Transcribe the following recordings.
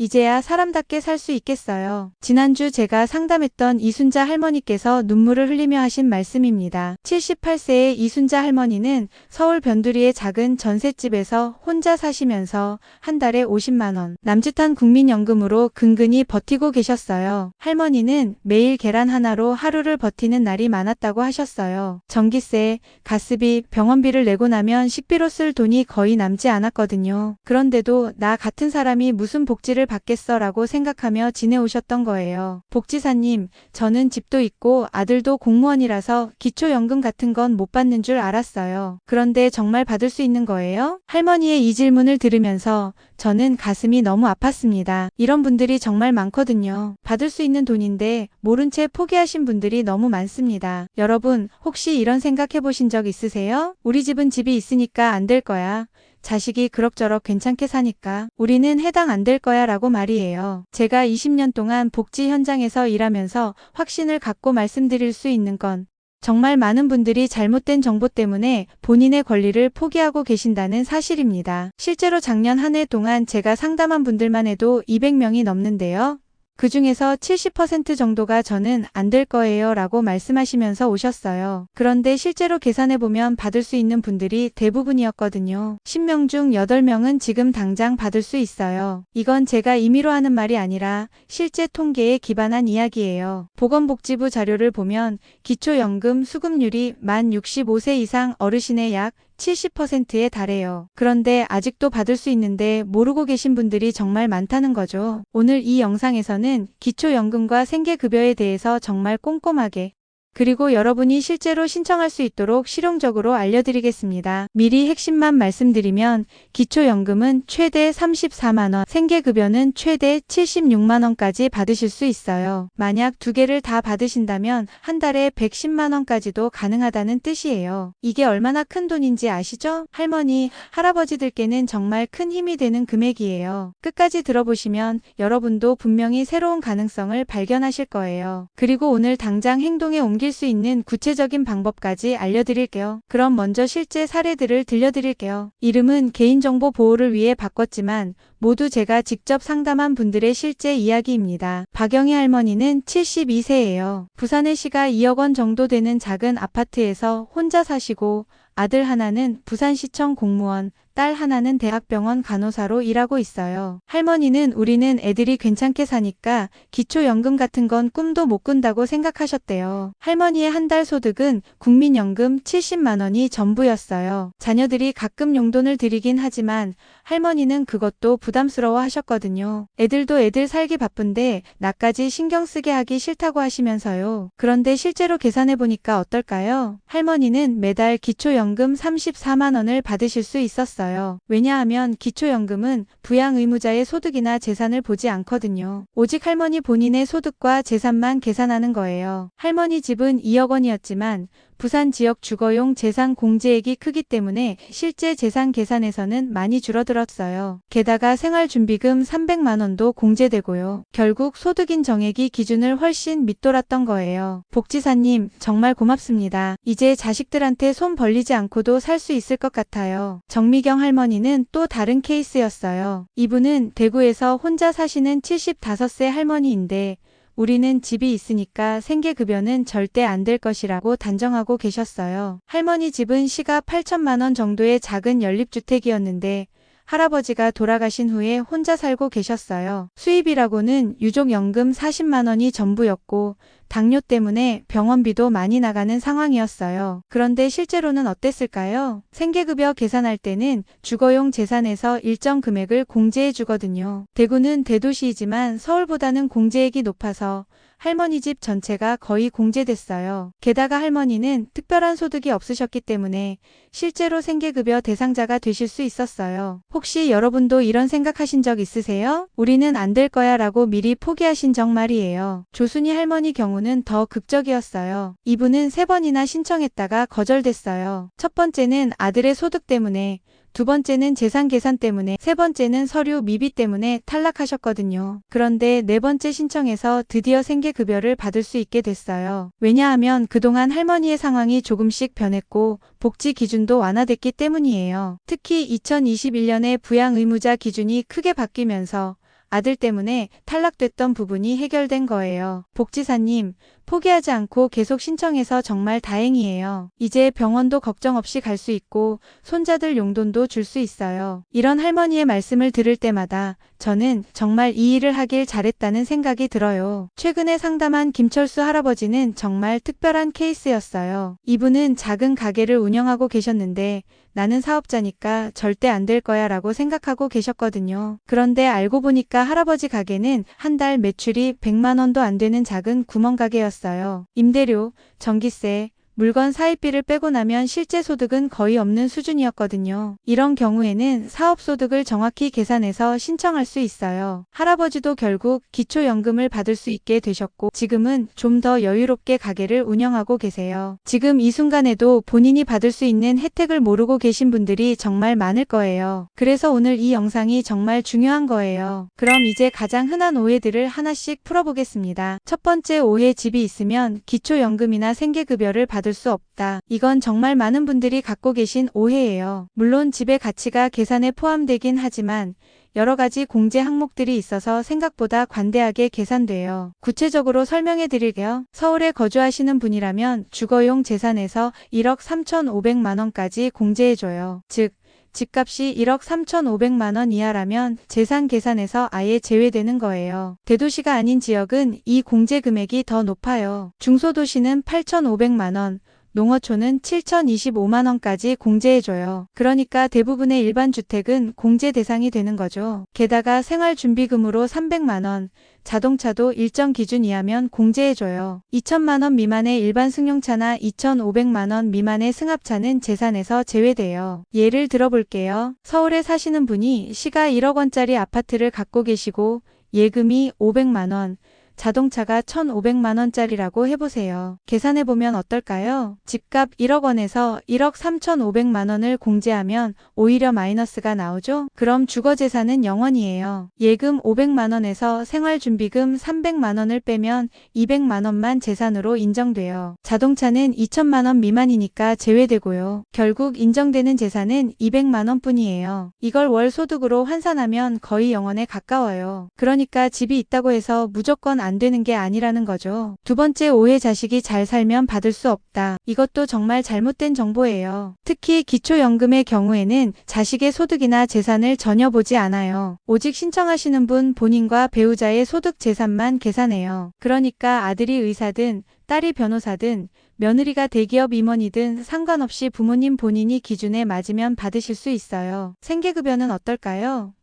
이제야 사람답게 살 수 있겠어요. 지난주 제가 상담했던 이순자 할머니께서 눈물을 흘리며 하신 말씀입니다. 78세의 이순자 할머니는 서울 변두리의 작은 전셋집에서 혼자 사시면서 한 달에 50만원 남짓한 국민연금으로 근근히 버티고 계셨어요. 할머니는 매일 계란 하나로 하루를 버티는 날이 많았다고 하셨어요. 전기세, 가스비, 병원비를 내고 나면 식비로 쓸 돈이 거의 남지 않았거든요. 그런데도 나 같은 사람이 무슨 복지를 받겠어 라고 생각하며 지내오셨던 거예요. 복지사님, 저는 집도 있고 아들도 공무원이라서 기초연금 같은 건 못 받는 줄 알았어요. 그런데 정말 받을 수 있는 거예요? 할머니의 이 질문을 들으면서 저는 가슴이 너무 아팠습니다. 이런 분들이 정말 많거든요. 받을 수 있는 돈인데 모른 채 포기하신 분들이 너무 많습니다. 여러분, 혹시 이런 생각 해 보신 적 있으세요? 우리 집은 집이 있으니까 안 될 거야. 자식이 그럭저럭 괜찮게 사니까 우리는 해당 안 될 거야 라고 말이에요. 제가 20년 동안 복지 현장에서 일하면서 확신을 갖고 말씀드릴 수 있는 건 정말 많은 분들이 잘못된 정보 때문에 본인의 권리를 포기하고 계신다는 사실입니다. 실제로 작년 한 해 동안 제가 상담한 분들만 해도 200명이 넘는데요. 그 중에서 70% 정도가 저는 안 될 거예요 라고 말씀하시면서 오셨어요. 그런데 실제로 계산해보면 받을 수 있는 분들이 대부분이었거든요. 10명 중 8명은 지금 당장 받을 수 있어요. 이건 제가 임의로 하는 말이 아니라 실제 통계에 기반한 이야기예요. 보건복지부 자료를 보면 기초연금 수급률이 만 65세 이상 어르신의 약 70%에 달해요. 그런데 아직도 받을 수 있는데 모르고 계신 분들이 정말 많다는 거죠. 오늘 이 영상에서는 기초연금과 생계급여에 대해서 정말 꼼꼼하게 그리고 여러분이 실제로 신청할 수 있도록 실용적으로 알려드리겠습니다. 미리 핵심만 말씀드리면 기초연금은 최대 34만원, 생계급여는 최대 76만원까지 받으실 수 있어요. 만약 두 개를 다 받으신다면 한 달에 110만원까지도 가능하다는 뜻이에요. 이게 얼마나 큰 돈인지 아시죠? 할머니, 할아버지들께는 정말 큰 힘이 되는 금액이에요. 끝까지 들어보시면 여러분도 분명히 새로운 가능성을 발견하실 거예요. 그리고 오늘 당장 행동에 옮길 수 있는 구체적인 방법까지 알려드릴게요. 그럼 먼저 실제 사례들을 들려드릴게요. 이름은 개인정보 보호를 위해 바꿨지만 모두 제가 직접 상담한 분들의 실제 이야기입니다. 박영희 할머니는 72세예요. 부산의 시가 2억 원 정도 되는 작은 아파트에서 혼자 사시고 아들 하나는 부산시청 공무원, 딸 하나는 대학병원 간호사로 일하고 있어요. 할머니는 우리는 애들이 괜찮게 사니까 기초연금 같은 건 꿈도 못 꾼다고 생각하셨대요. 할머니의 한 달 소득은 국민연금 70만 원이 전부였어요. 자녀들이 가끔 용돈을 드리긴 하지만 할머니는 그것도 부담스러워 하셨거든요. 애들도 애들 살기 바쁜데 나까지 신경 쓰게 하기 싫다고 하시면서요. 그런데 실제로 계산해보니까 어떨까요? 할머니는 매달 기초연금 34만 원을 받으실 수 있었어요. 왜냐하면 기초연금은 부양 의무자의 소득이나 재산을 보지 않거든요. 오직 할머니 본인의 소득과 재산만 계산하는 거예요. 할머니 집은 2억 원이었지만 부산 지역 주거용 재산 공제액이 크기 때문에 실제 재산 계산에서는 많이 줄어들었어요. 게다가 생활준비금 300만 원도 공제되고요. 결국 소득인 정액이 기준을 훨씬 밑돌았던 거예요. 복지사님 정말 고맙습니다. 이제 자식들한테 손 벌리지 않고도 살 수 있을 것 같아요. 정미경 할머니는 또 다른 케이스였어요. 이분은 대구에서 혼자 사시는 75세 할머니인데 우리는 집이 있으니까 생계급여는 절대 안 될 것이라고 단정하고 계셨어요. 할머니 집은 시가 8천만 원 정도의 작은 연립주택이었는데 할아버지가 돌아가신 후에 혼자 살고 계셨어요. 수입이라고는 유족연금 40만 원이 전부였고 당뇨 때문에 병원비도 많이 나가는 상황이었어요. 그런데 실제로는 어땠을까요? 생계급여 계산할 때는 주거용 재산에서 일정 금액을 공제해 주거든요. 대구는 대도시이지만 서울보다는 공제액이 높아서 할머니 집 전체가 거의 공제됐어요. 게다가 할머니는 특별한 소득이 없으셨기 때문에 실제로 생계급여 대상자가 되실 수 있었어요. 혹시 여러분도 이런 생각하신 적 있으세요? 우리는 안 될 거야 라고 미리 포기하신 적 말이에요. 조순이 할머니 경우는 더 극적이었어요. 이분은 세 번이나 신청했다가 거절됐어요. 첫 번째는 아들의 소득 때문에 두 번째는 재산 계산 때문에, 세 번째는 서류 미비 때문에 탈락하셨거든요. 그런데 네 번째 신청에서 드디어 생계급여를 받을 수 있게 됐어요. 왜냐하면 그동안 할머니의 상황이 조금씩 변했고 복지 기준도 완화됐기 때문이에요. 특히 2021년에 부양 의무자 기준이 크게 바뀌면서 아들 때문에 탈락됐던 부분이 해결된 거예요. 복지사님, 포기하지 않고 계속 신청해서 정말 다행이에요. 이제 병원도 걱정 없이 갈 수 있고 손자들 용돈도 줄 수 있어요. 이런 할머니의 말씀을 들을 때마다 저는 정말 이 일을 하길 잘했다는 생각이 들어요. 최근에 상담한 김철수 할아버지는 정말 특별한 케이스였어요. 이분은 작은 가게를 운영하고 계셨는데 나는 사업자니까 절대 안 될 거야 라고 생각하고 계셨거든요. 그런데 알고 보니까 할아버지 가게는 한 달 매출이 100만 원도 안 되는 작은 구멍가게였어요. 임대료, 전기세, 물건 사입비를 빼고 나면 실제 소득은 거의 없는 수준이었거든요. 이런 경우에는 사업소득을 정확히 계산해서 신청할 수 있어요. 할아버지도 결국 기초연금을 받을 수 있게 되셨고 지금은 좀 더 여유롭게 가게를 운영하고 계세요. 지금 이 순간에도 본인이 받을 수 있는 혜택을 모르고 계신 분들이 정말 많을 거예요. 그래서 오늘 이 영상이 정말 중요한 거예요. 그럼 이제 가장 흔한 오해들을 하나씩 풀어보겠습니다. 첫 번째 오해 집이 있으면 기초연금이나 생계급여를 받을 수 없다. 이건 정말 많은 분들이 갖고 계신 오해예요. 물론 집의 가치가 계산에 포함되긴 하지만 여러 가지 공제 항목들이 있어서 생각보다 관대하게 계산돼요. 구체적으로 설명해 드릴게요. 서울에 거주하시는 분이라면 주거용 재산에서 1억 3,500만 원까지 공제해줘요. 즉, 집값이 1억 3,500만 원 이하라면 재산 계산에서 아예 제외되는 거예요. 대도시가 아닌 지역은 이 공제 금액이 더 높아요. 중소도시는 8,500만 원, 농어촌은 7,025만 원까지 공제해줘요. 그러니까 대부분의 일반 주택은 공제 대상이 되는 거죠. 게다가 생활준비금으로 300만 원, 자동차도 일정 기준 이하면 공제해줘요. 2천만 원 미만의 일반 승용차나 2,500만 원 미만의 승합차는 재산에서 제외돼요. 예를 들어볼게요. 서울에 사시는 분이 시가 1억 원짜리 아파트를 갖고 계시고 예금이 500만 원, 자동차가 1,500만 원짜리라고 해보세요. 계산해보면 어떨까요? 집값 1억 원에서 1억 3,500만 원을 공제하면 오히려 마이너스가 나오죠? 그럼 주거재산은 0원이에요. 예금 500만 원에서 생활준비금 300만 원을 빼면 200만 원만 재산으로 인정돼요. 자동차는 2천만 원 미만이니까 제외되고요. 결국 인정되는 재산은 200만 원 뿐이에요. 이걸 월 소득으로 환산하면 거의 0원에 가까워요. 그러니까 집이 있다고 해서 무조건 안 되는 게 아니라는 거죠. 두 번째 오해 자식이 잘 살면 받을 수 없다. 이것도 정말 잘못된 정보예요. 특히 기초연금의 경우에는 자식의 소득이나 재산을 전혀 보지 않아요. 오직 신청하시는 분 본인과 배우자의 소득 재산만 계산해요. 그러니까 아들이 의사든 딸이 변호사든 며느리가 대기업 임원이든 상관없이 부모님 본인이 기준에 맞으면 받으실 수 있어요. 생계급여는 어떨까요?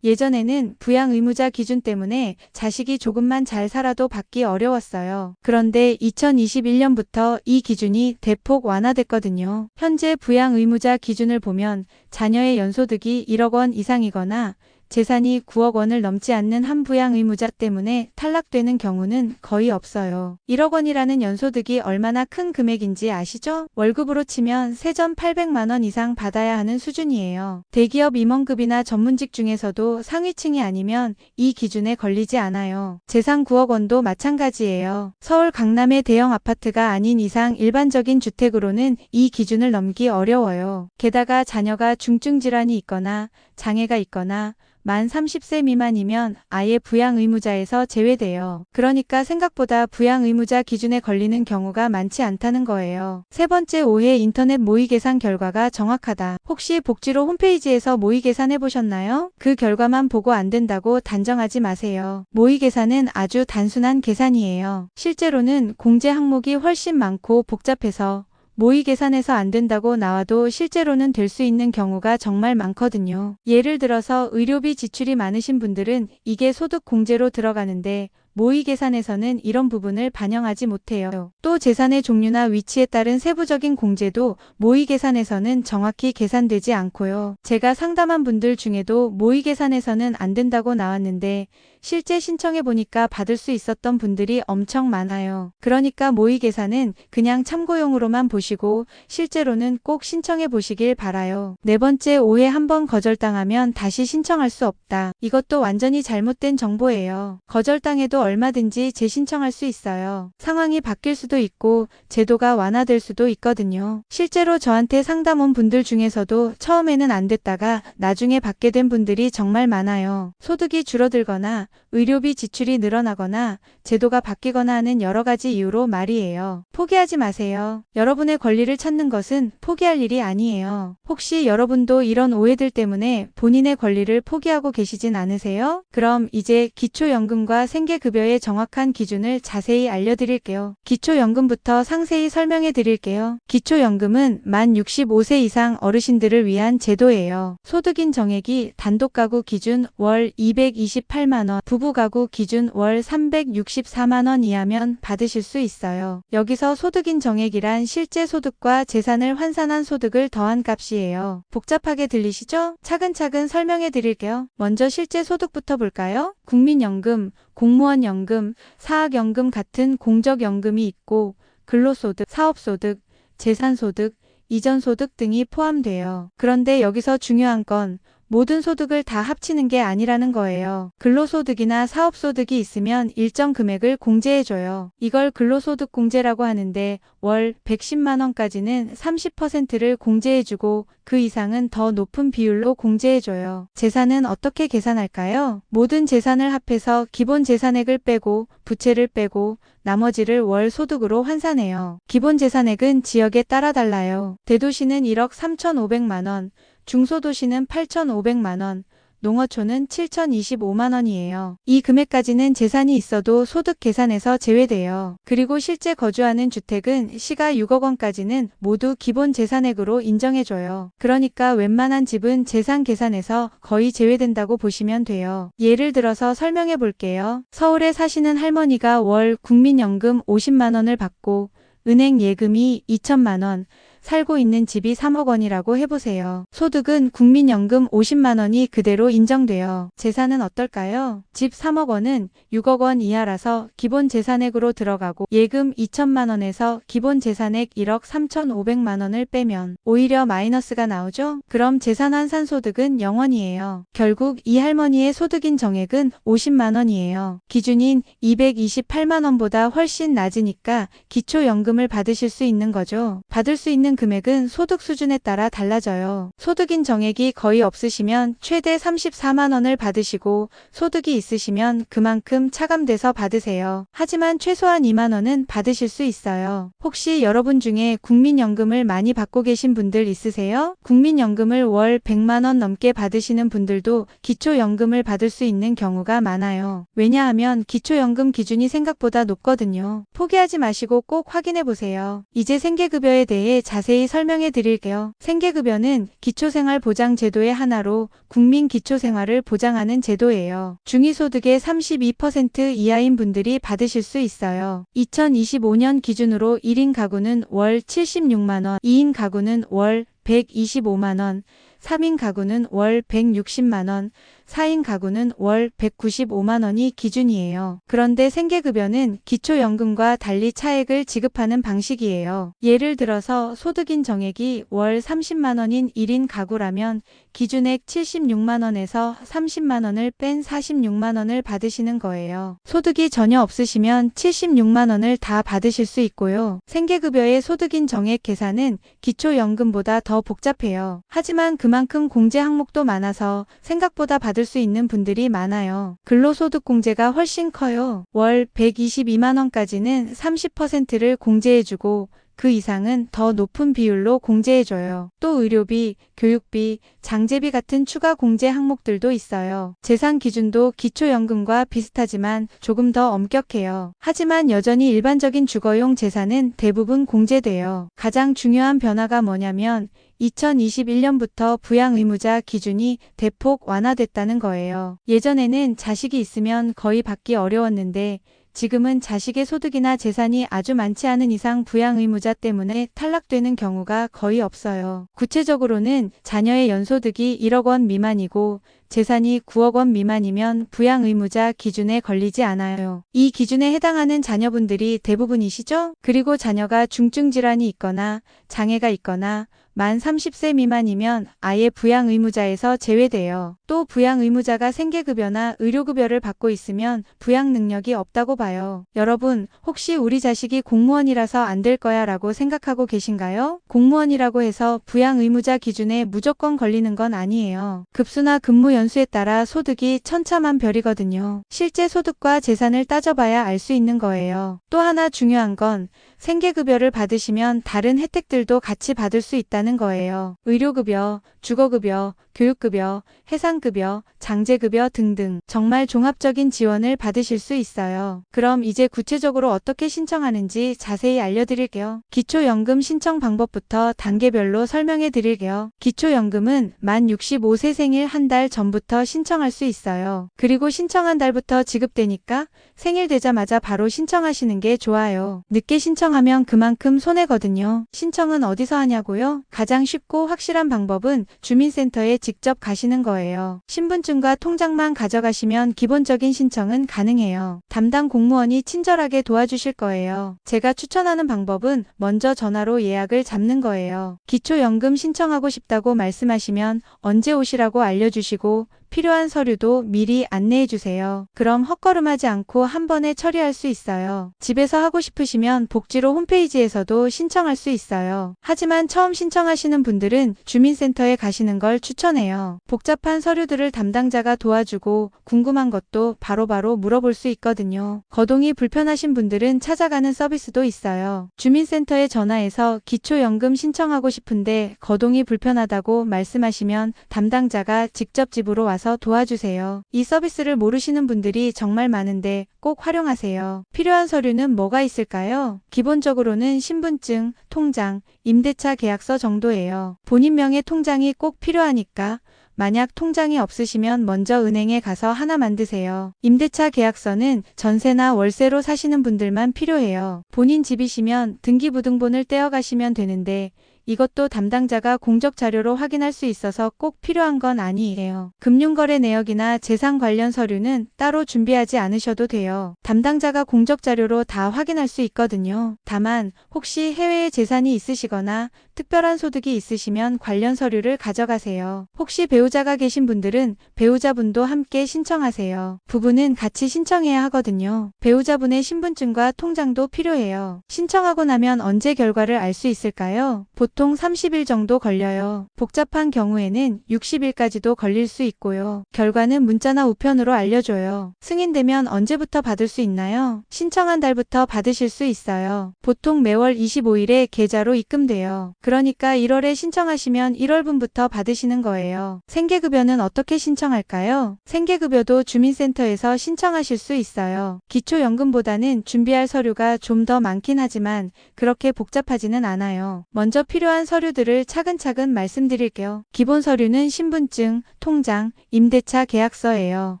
예전에는 부양 의무자 기준 때문에 자식이 조금만 잘 살아도 받기 어려웠어요. 그런데 2021년부터 이 기준이 대폭 완화됐거든요. 현재 부양 의무자 기준을 보면 자녀의 연소득이 1억 원 이상이거나 재산이 9억 원을 넘지 않는 한 부양 의무자 때문에 탈락되는 경우는 거의 없어요. 1억 원이라는 연소득이 얼마나 큰 금액인지 아시죠? 월급으로 치면 세전 800만 원 이상 받아야 하는 수준이에요. 대기업 임원급이나 전문직 중에서도 상위층이 아니면 이 기준에 걸리지 않아요. 재산 9억 원도 마찬가지예요. 서울 강남의 대형 아파트가 아닌 이상 일반적인 주택으로는 이 기준을 넘기 어려워요. 게다가 자녀가 중증 질환이 있거나 장애가 있거나 만 30세 미만이면 아예 부양 의무자에서 제외돼요. 그러니까 생각보다 부양 의무자 기준에 걸리는 경우가 많지 않다는 거예요. 세 번째 오해 인터넷 모의 계산 결과가 정확하다. 혹시 복지로 홈페이지에서 모의 계산 해 보셨나요? 그 결과만 보고 안 된다고 단정하지 마세요. 모의 계산은 아주 단순한 계산이에요. 실제로는 공제 항목이 훨씬 많고 복잡해서 모의 계산해서 안 된다고 나와도 실제로는 될 수 있는 경우가 정말 많거든요. 예를 들어서 의료비 지출이 많으신 분들은 이게 소득 공제로 들어가는데 모의 계산에서는 이런 부분을 반영하지 못해요. 또 재산의 종류나 위치에 따른 세부적인 공제도 모의 계산에서는 정확히 계산되지 않고요. 제가 상담한 분들 중에도 모의 계산에서는 안 된다고 나왔는데 실제 신청해 보니까 받을 수 있었던 분들이 엄청 많아요. 그러니까 모의 계산은 그냥 참고용으로만 보시고 실제로는 꼭 신청해 보시길 바라요. 네 번째 오해 한번 거절당하면 다시 신청할 수 없다. 이것도 완전히 잘못된 정보예요. 거절당해도 얼마든지 재신청할 수 있어요. 상황이 바뀔 수도 있고 제도가 완화될 수도 있거든요. 실제로 저한테 상담 온 분들 중에서도 처음에는 안 됐다가 나중에 받게 된 분들이 정말 많아요. 소득이 줄어들거나 의료비 지출이 늘어나거나 제도가 바뀌거나 하는 여러 가지 이유로 말이에요. 포기하지 마세요. 여러분의 권리를 찾는 것은 포기할 일이 아니에요. 혹시 여러분도 이런 오해들 때문에 본인의 권리를 포기하고 계시진 않으세요? 그럼 이제 기초연금과 생계급여의 정확한 기준을 자세히 알려드릴게요. 기초연금부터 상세히 설명해 드릴게요. 기초연금은 만 65세 이상 어르신들을 위한 제도예요. 소득인 정액이 단독가구 기준 월 228만원, 부부 가구 기준 월 364만원 이하면 받으실 수 있어요. 여기서 소득인 정액이란 실제 소득과 재산을 환산한 소득을 더한 값이에요. 복잡하게 들리시죠? 차근차근 설명해 드릴게요. 먼저 실제 소득부터 볼까요? 국민연금, 공무원연금, 사학연금 같은 공적연금이 있고 근로소득, 사업소득, 재산소득, 이전소득 등이 포함돼요. 그런데 여기서 중요한 건 모든 소득을 다 합치는 게 아니라는 거예요. 근로소득이나 사업소득이 있으면 일정 금액을 공제해줘요. 이걸 근로소득 공제라고 하는데 월 110만원까지는 30%를 공제해주고 그 이상은 더 높은 비율로 공제해줘요. 재산은 어떻게 계산할까요? 모든 재산을 합해서 기본 재산액을 빼고 부채를 빼고 나머지를 월 소득으로 환산해요. 기본 재산액은 지역에 따라 달라요. 대도시는 1억 3,500만원, 중소도시는 8,500만 원, 농어촌은 7,025만 원이에요. 이 금액까지는 재산이 있어도 소득 계산에서 제외돼요. 그리고 실제 거주하는 주택은 시가 6억 원까지는 모두 기본 재산액으로 인정해줘요. 그러니까 웬만한 집은 재산 계산에서 거의 제외된다고 보시면 돼요. 예를 들어서 설명해 볼게요. 서울에 사시는 할머니가 월 국민연금 50만 원을 받고 은행 예금이 2천만 원, 살고 있는 집이 3억 원이라고 해보세요. 소득은 국민연금 50만 원이 그대로 인정돼요. 재산은 어떨까요? 집 3억 원은 6억 원 이하라서 기본 재산액으로 들어가고 예금 2천만 원에서 기본 재산액 1억 3,500만 원을 빼면 오히려 마이너스가 나오죠? 그럼 재산 환산 소득은 0원이에요. 결국 이 할머니의 소득인 정액은 50만 원이에요. 기준인 228만 원보다 훨씬 낮으니까 기초연금을 받으실 수 있는 거죠. 받을 수 있는 금액은 소득 수준에 따라 달라져요. 소득인 정액이 거의 없으시면 최대 34만 원을 받으시고 소득이 있으시면 그만큼 차감돼서 받으세요. 하지만 최소한 2만 원은 받으실 수 있어요. 혹시 여러분 중에 국민연금을 많이 받고 계신 분들 있으세요? 국민연금을 월 100만 원 넘게 받으시는 분들도 기초연금을 받을 수 있는 경우가 많아요. 왜냐하면 기초연금 기준이 생각보다 높거든요. 포기하지 마시고 꼭 확인해 보세요. 이제 생계급여에 대해 자세히 설명해 드릴게요. 생계급여는 기초생활보장제도의 하나로 국민 기초생활을 보장하는 제도예요. 중위소득의 32% 이하인 분들이 받으실 수 있어요. 2025년 기준으로 1인 가구는 월 76만원, 2인 가구는 월 125만원, 3인 가구는 월 160만원, 4인 가구는 월 195만원이 기준이에요. 그런데 생계급여는 기초연금과 달리 차액을 지급하는 방식이에요. 예를 들어서 소득인 정액이 월 30만원인 1인 가구라면 기준액 76만원에서 30만원을 뺀 46만원을 받으시는 거예요. 소득이 전혀 없으시면 76만원을 다 받으실 수 있고요. 생계급여의 소득인 정액 계산은 기초연금보다 더 복잡해요. 하지만 그만큼 공제 항목도 많아서 생각보다 받을 수 있는 분들이 많아요. 근로소득 공제가 훨씬 커요. 월 122만원까지는 30%를 공제해주고 그 이상은 더 높은 비율로 공제해줘요. 또 의료비, 교육비, 장제비 같은 추가 공제 항목들도 있어요. 재산 기준도 기초연금과 비슷하지만 조금 더 엄격해요. 하지만 여전히 일반적인 주거용 재산은 대부분 공제돼요. 가장 중요한 변화가 뭐냐면 2021년부터 부양 의무자 기준이 대폭 완화됐다는 거예요. 예전에는 자식이 있으면 거의 받기 어려웠는데 지금은 자식의 소득이나 재산이 아주 많지 않은 이상 부양 의무자 때문에 탈락되는 경우가 거의 없어요. 구체적으로는 자녀의 연소득이 1억 원 미만이고 재산이 9억 원 미만이면 부양 의무자 기준에 걸리지 않아요. 이 기준에 해당하는 자녀분들이 대부분이시죠? 그리고 자녀가 중증 질환이 있거나 장애가 있거나 만 30세 미만이면 아예 부양 의무자에서 제외돼요. 또 부양 의무자가 생계급여나 의료급여를 받고 있으면 부양 능력이 없다고 봐요. 여러분, 혹시 우리 자식이 공무원이라서 안 될 거야 라고 생각하고 계신가요? 공무원이라고 해서 부양 의무자 기준에 무조건 걸리는 건 아니에요. 급수나 근무 연수에 따라 소득이 천차만별이거든요. 실제 소득과 재산을 따져봐야 알 수 있는 거예요. 또 하나 중요한 건 생계급여를 받으시면 다른 혜택들도 같이 받을 수 있다는 거예요. 의료급여, 주거급여, 교육급여, 해상급여, 장제급여 등등 정말 종합적인 지원을 받으실 수 있어요. 그럼 이제 구체적으로 어떻게 신청하는지 자세히 알려드릴게요. 기초연금 신청 방법부터 단계별로 설명해 드릴게요. 기초연금은 만 65세 생일 한 달 전부터 신청할 수 있어요. 그리고 신청한 달부터 지급되니까 생일 되자마자 바로 신청하시는 게 좋아요. 늦게 신청하면 그만큼 손해거든요. 신청은 어디서 하냐고요? 가장 쉽고 확실한 방법은 주민센터에 직접 가시는 거예요. 신분증과 통장만 가져가시면 기본적인 신청은 가능해요. 담당 공무원이 친절하게 도와주실 거예요. 제가 추천하는 방법은 먼저 전화로 예약을 잡는 거예요. 기초연금 신청하고 싶다고 말씀하시면 언제 오시라고 알려주시고 필요한 서류도 미리 안내해 주세요. 그럼 헛걸음하지 않고 한 번에 처리할 수 있어요. 집에서 하고 싶으시면 복지로 홈페이지에서도 신청할 수 있어요. 하지만 처음 신청하시는 분들은 주민센터에 가시는 걸 추천해요. 복잡한 서류들을 담당자가 도와주고 궁금한 것도 바로바로 물어볼 수 있거든요. 거동이 불편하신 분들은 찾아가는 서비스도 있어요. 주민센터에 전화해서 기초연금 신청하고 싶은데 거동이 불편하다고 말씀하시면 담당자가 직접 집으로 와서 와서 도와주세요. 이 서비스를 모르시는 분들이 정말 많은데 꼭 활용하세요. 필요한 서류는 뭐가 있을까요? 기본적으로는 신분증, 통장, 임대차 계약서 정도예요. 본인 명의 통장이 꼭 필요하니까 만약 통장이 없으시면 먼저 은행에 가서 하나 만드세요. 임대차 계약서는 전세나 월세로 사시는 분들만 필요해요. 본인 집이시면 등기부등본을 떼어 가시면 되는데 이것도 담당자가 공적 자료로 확인할 수 있어서 꼭 필요한 건 아니에요. 금융거래 내역이나 재산 관련 서류는 따로 준비하지 않으셔도 돼요. 담당자가 공적 자료로 다 확인할 수 있거든요. 다만 혹시 해외에 재산이 있으시거나 특별한 소득이 있으시면 관련 서류를 가져가세요. 혹시 배우자가 계신 분들은 배우자분도 함께 신청하세요. 부부는 같이 신청해야 하거든요. 배우자분의 신분증과 통장도 필요해요. 신청하고 나면 언제 결과를 알 수 있을까요? 보통 30일 정도 걸려요. 복잡한 경우에는 60일까지도 걸릴 수 있고요. 결과는 문자나 우편으로 알려줘요. 승인되면 언제부터 받을 수 있나요? 신청한 달부터 받으실 수 있어요. 보통 매월 25일에 계좌로 입금돼요. 그러니까 1월에 신청하시면 1월분부터 받으시는 거예요. 생계급여는 어떻게 신청할까요? 생계급여도 주민센터에서 신청하실 수 있어요. 기초연금보다는 준비할 서류가 좀 더 많긴 하지만 그렇게 복잡하지는 않아요. 먼저 필요한 서류들을 차근차근 말씀드릴게요. 기본 서류는 신분증, 통장, 임대차 계약서예요.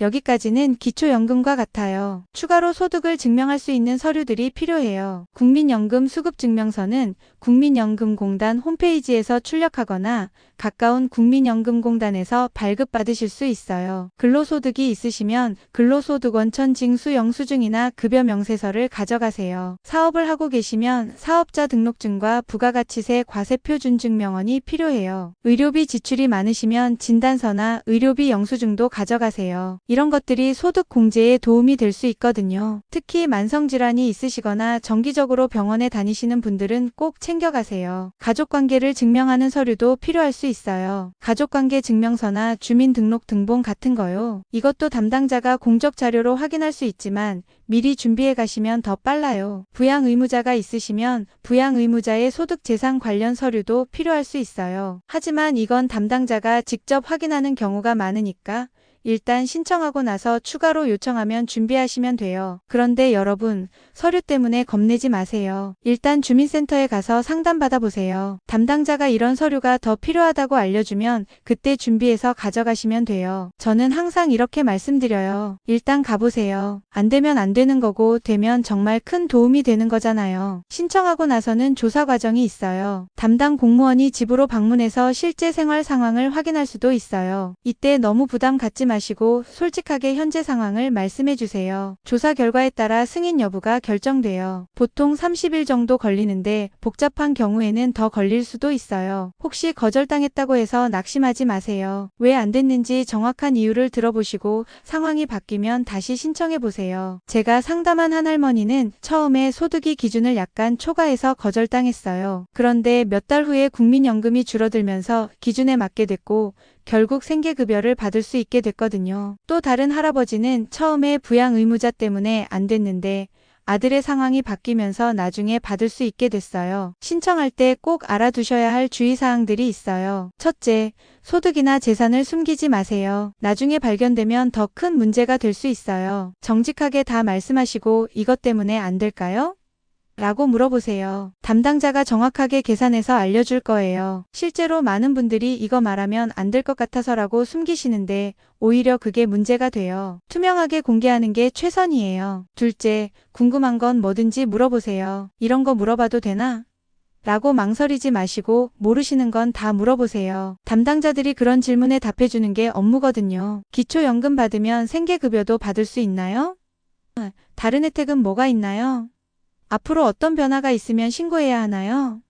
여기까지는 기초연금과 같아요. 추가로 소득을 증명할 수 있는 서류들이 필요해요. 국민연금 수급증명서는 국민연금공단 홈페이지에서 출력하거나 가까운 국민연금공단에서 발급받으실 수 있어요. 근로소득이 있으시면 근로소득원천 징수 영수증이나 급여 명세서를 가져가세요. 사업을 하고 계시면 사업자 등록증과 부가가치세 과세표준 증명원이 필요해요. 의료비 지출이 많으시면 진단서나 의료비 영수증도 가져가세요. 이런 것들이 소득 공제에 도움이 될 수 있거든요. 특히 만성질환이 있으시거나 정기적으로 병원에 다니시는 분들은 꼭 챙겨가세요. 가족 관계를 증명하는 서류도 필요할 수 있어요. 가족관계 증명서나 주민등록 등본 같은 거요. 이것도 담당자가 공적 자료로 확인할 수 있지만 미리 준비해 가시면 더 빨라요. 부양 의무자가 있으시면 부양 의무자의 소득 재산 관련 서류도 필요할 수 있어요. 하지만 이건 담당자가 직접 확인하는 경우가 많으니까 일단 신청하고 나서 추가로 요청하면 준비하시면 돼요. 그런데 여러분, 서류 때문에 겁내지 마세요. 일단 주민센터에 가서 상담받아 보세요. 담당자가 이런 서류가 더 필요하다고 알려주면 그때 준비해서 가져가시면 돼요. 저는 항상 이렇게 말씀드려요. 일단 가보세요. 안 되면 안 되는 거고 되면 정말 큰 도움이 되는 거잖아요. 신청하고 나서는 조사 과정이 있어요. 담당 공무원이 집으로 방문해서 실제 생활 상황을 확인할 수도 있어요. 이때 너무 부담 갖지 마시고 마시고 솔직하게 현재 상황을 말씀해 주세요. 조사 결과에 따라 승인 여부가 결정돼요. 보통 30일 정도 걸리는데 복잡한 경우에는 더 걸릴 수도 있어요. 혹시 거절당했다고 해서 낙심하지 마세요. 왜 안 됐는지 정확한 이유를 들어보시고 상황이 바뀌면 다시 신청해 보세요. 제가 상담한 한 할머니는 처음에 소득이 기준을 약간 초과해서 거절당했어요. 그런데 몇 달 후에 국민연금이 줄어들면서 기준에 맞게 됐고 결국 생계급여를 받을 수 있게 됐거든요. 또 다른 할아버지는 처음에 부양 의무자 때문에 안 됐는데 아들의 상황이 바뀌면서 나중에 받을 수 있게 됐어요. 신청할 때 꼭 알아두셔야 할 주의사항들이 있어요. 첫째, 소득이나 재산을 숨기지 마세요. 나중에 발견되면 더 큰 문제가 될 수 있어요. 정직하게 다 말씀하시고 이것 때문에 안 될까요? 라고 물어보세요. 담당자가 정확하게 계산해서 알려줄 거예요. 실제로 많은 분들이 이거 말하면 안 될 것 같아서라고 숨기시는데 오히려 그게 문제가 돼요. 투명하게 공개하는 게 최선이에요. 둘째, 궁금한 건 뭐든지 물어보세요. 이런 거 물어봐도 되나? 라고 망설이지 마시고 모르시는 건 다 물어보세요. 담당자들이 그런 질문에 답해주는 게 업무거든요. 기초연금 받으면 생계급여도 받을 수 있나요? 다른 혜택은 뭐가 있나요? 앞으로 어떤 변화가 있으면 신고해야 하나요?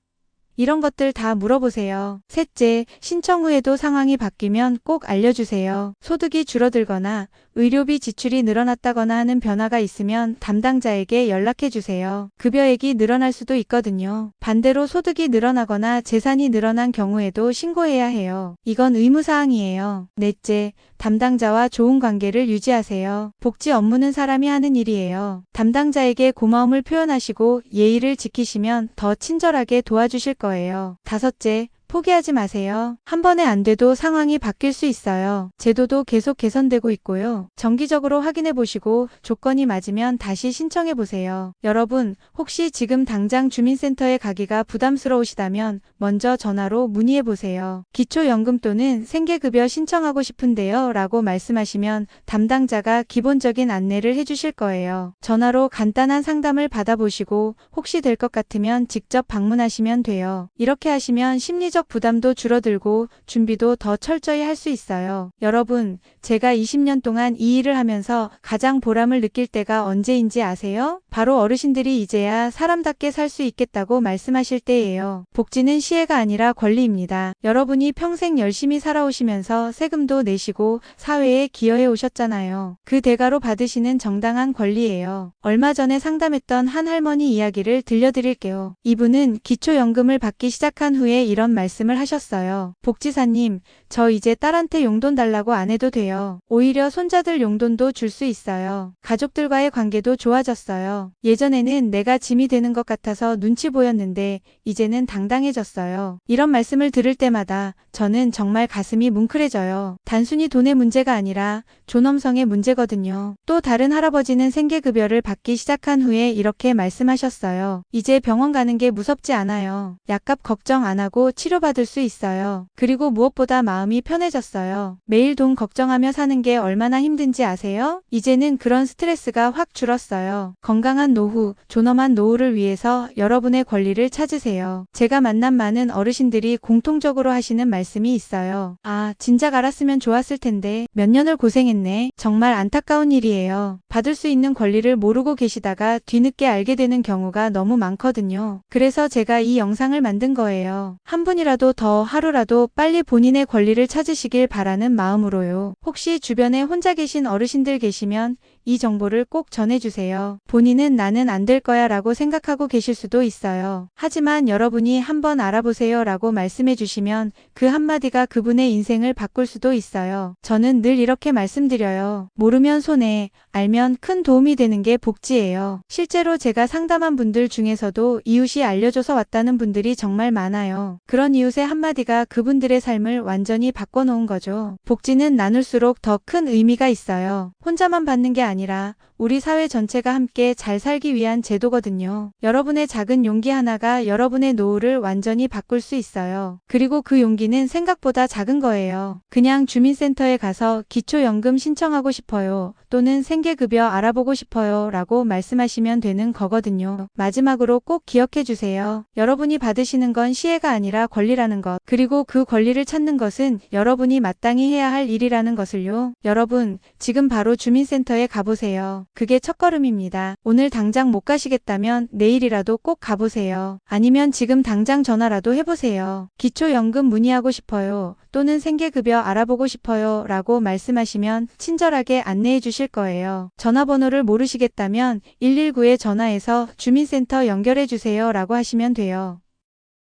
이런 것들 다 물어보세요. 셋째, 신청 후에도 상황이 바뀌면 꼭 알려주세요. 소득이 줄어들거나 의료비 지출이 늘어났다거나 하는 변화가 있으면 담당자에게 연락해 주세요. 급여액이 늘어날 수도 있거든요. 반대로 소득이 늘어나거나 재산이 늘어난 경우에도 신고해야 해요. 이건 의무사항이에요. 넷째, 담당자와 좋은 관계를 유지하세요. 복지 업무는 사람이 하는 일이에요. 담당자에게 고마움을 표현하시고 예의를 지키시면 더 친절하게 도와주실 거예요. 다섯째, 포기하지 마세요. 한 번에 안 돼도 상황이 바뀔 수 있어요. 제도도 계속 개선되고 있고요. 정기적으로 확인해 보시고 조건이 맞으면 다시 신청해 보세요. 여러분, 혹시 지금 당장 주민센터에 가기가 부담스러우시다면 먼저 전화로 문의해 보세요. 기초연금 또는 생계급여 신청하고 싶은데요. 라고 말씀하시면 담당자가 기본적인 안내를 해주실 거예요. 전화로 간단한 상담을 받아보시고 혹시 될 것 같으면 직접 방문하시면 돼요. 이렇게 하시면 심리적 심리적 부담도 줄어들고 준비도 더 철저히 할 수 있어요. 여러분, 제가 20년 동안 이 일을 하면서 가장 보람을 느낄 때가 언제인지 아세요? 바로 어르신들이 이제야 사람답게 살 수 있겠다고 말씀하실 때예요. 복지는 시혜가 아니라 권리입니다. 여러분이 평생 열심히 살아오시면서 세금도 내시고 사회에 기여해 오셨잖아요. 그 대가로 받으시는 정당한 권리예요. 얼마 전에 상담했던 한 할머니 이야기를 들려드릴게요. 이분은 기초연금을 받기 시작한 후에 이런 말씀 을 하셨어요. 복지사님, 저 이제 딸한테 용돈 달라고 안 해도 돼요. 오히려 손자들 용돈도 줄 수 있어요. 가족들과의 관계도 좋아졌어요. 예전에는 내가 짐이 되는 것 같아서 눈치 보였는데 이제는 당당해졌어요. 이런 말씀을 들을 때마다 저는 정말 가슴이 뭉클해져요. 단순히 돈의 문제가 아니라 존엄성의 문제거든요. 또 다른 할아버지는 생계급여를 받기 시작한 후에 이렇게 말씀하셨어요. 이제 병원 가는 게 무섭지 않아요. 약값 걱정 안 하고 치료 받을 수 있어요. 그리고 무엇보다 마음이 편해졌어요. 매일 돈 걱정하며 사는 게 얼마나 힘든지 아세요? 이제는 그런 스트레스가 확 줄었어요. 건강한 노후, 존엄한 노후를 위해서 여러분의 권리를 찾으세요. 제가 만난 많은 어르신들이 공통적으로 하시는 말씀이 있어요. 아, 진작 알았으면 좋았을 텐데 몇 년을 고생했네. 정말 안타까운 일이에요. 받을 수 있는 권리를 모르고 계시다가 뒤늦게 알게 되는 경우가 너무 많거든요. 그래서 제가 이 영상을 만든 거예요. 한 분이라 도 더 하루라도 빨리 본인의 권리를 찾으시길 바라는 마음으로요. 혹시 주변에 혼자 계신 어르신들 계시면 이 정보를 꼭 전해주세요. 본인은 나는 안 될 거야 라고 생각하고 계실 수도 있어요. 하지만 여러분이 한번 알아보세요 라고 말씀해 주시면 그 한마디가 그분의 인생을 바꿀 수도 있어요. 저는 늘 이렇게 말씀드려요. 모르면 손해, 알면 큰 도움이 되는 게 복지예요. 실제로 제가 상담한 분들 중에서도 이웃이 알려줘서 왔다는 분들이 정말 많아요. 그런 이웃의 한마디가 그분들의 삶을 완전히 바꿔놓은 거죠. 복지는 나눌수록 더 큰 의미가 있어요. 혼자만 받는 게 아니라 아니라 우리 사회 전체가 함께 잘 살기 위한 제도거든요. 여러분의 작은 용기 하나가 여러분의 노후를 완전히 바꿀 수 있어요. 그리고 그 용기는 생각보다 작은 거예요. 그냥 주민센터에 가서 기초연금 신청하고 싶어요. 또는 생계급여 알아보고 싶어요. 라고 말씀하시면 되는 거거든요. 마지막으로 꼭 기억해 주세요. 여러분이 받으시는 건 시혜가 아니라 권리라는 것. 그리고 그 권리를 찾는 것은 여러분이 마땅히 해야 할 일이라는 것을요. 여러분, 지금 바로 주민센터에 가보세요. 그게 첫걸음입니다. 오늘 당장 못 가시겠다면 내일이라도 꼭 가보세요. 아니면 지금 당장 전화라도 해보세요. 기초연금 문의하고 싶어요. 또는 생계급여 알아보고 싶어요. 라고 말씀하시면 친절하게 안내해 주실 거예요. 전화번호를 모르시겠다면 119에 전화해서 주민센터 연결해 주세요. 라고 하시면 돼요.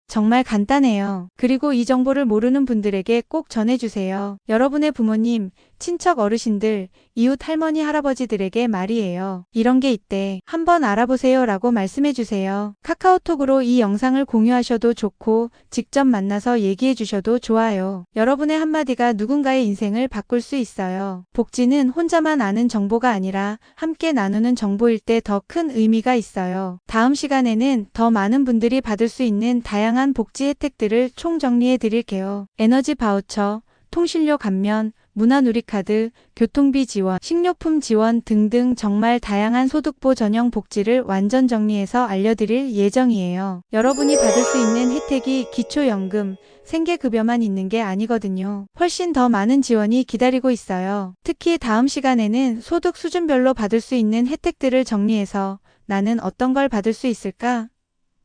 정말 간단해요. 그리고 이 정보를 모르는 분들에게 꼭 전해주세요. 여러분의 부모님, 친척 어르신들, 이웃 할머니 할아버지들에게 말이에요. 이런 게 있대. 한번 알아보세요 라고 말씀해 주세요. 카카오톡으로 이 영상을 공유하셔도 좋고 직접 만나서 얘기해 주셔도 좋아요. 여러분의 한마디가 누군가의 인생을 바꿀 수 있어요. 복지는 혼자만 아는 정보가 아니라 함께 나누는 정보일 때 더 큰 의미가 있어요. 다음 시간에는 더 많은 분들이 받을 수 있는 다양한 복지 혜택들을 총정리해 드릴게요. 에너지 바우처, 통신료 감면, 문화누리카드, 교통비 지원, 식료품 지원 등등 정말 다양한 소득보 전형 복지를 완전 정리해서 알려드릴 예정이에요. 여러분이 받을 수 있는 혜택이 기초연금, 생계급여만 있는 게 아니거든요. 훨씬 더 많은 지원이 기다리고 있어요. 특히 다음 시간에는 소득 수준별로 받을 수 있는 혜택들을 정리해서 나는 어떤 걸 받을 수 있을까?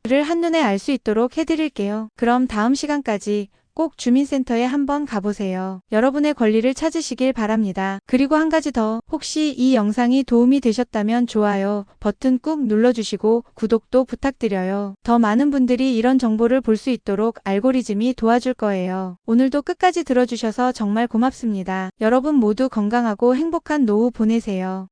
를 한눈에 알 수 있도록 해드릴게요. 그럼 다음 시간까지 꼭 주민센터에 한번 가보세요. 여러분의 권리를 찾으시길 바랍니다. 그리고 한 가지 더, 혹시 이 영상이 도움이 되셨다면 좋아요 버튼 꾹 눌러주시고 구독도 부탁드려요. 더 많은 분들이 이런 정보를 볼 수 있도록 알고리즘이 도와줄 거예요. 오늘도 끝까지 들어주셔서 정말 고맙습니다. 여러분 모두 건강하고 행복한 노후 보내세요.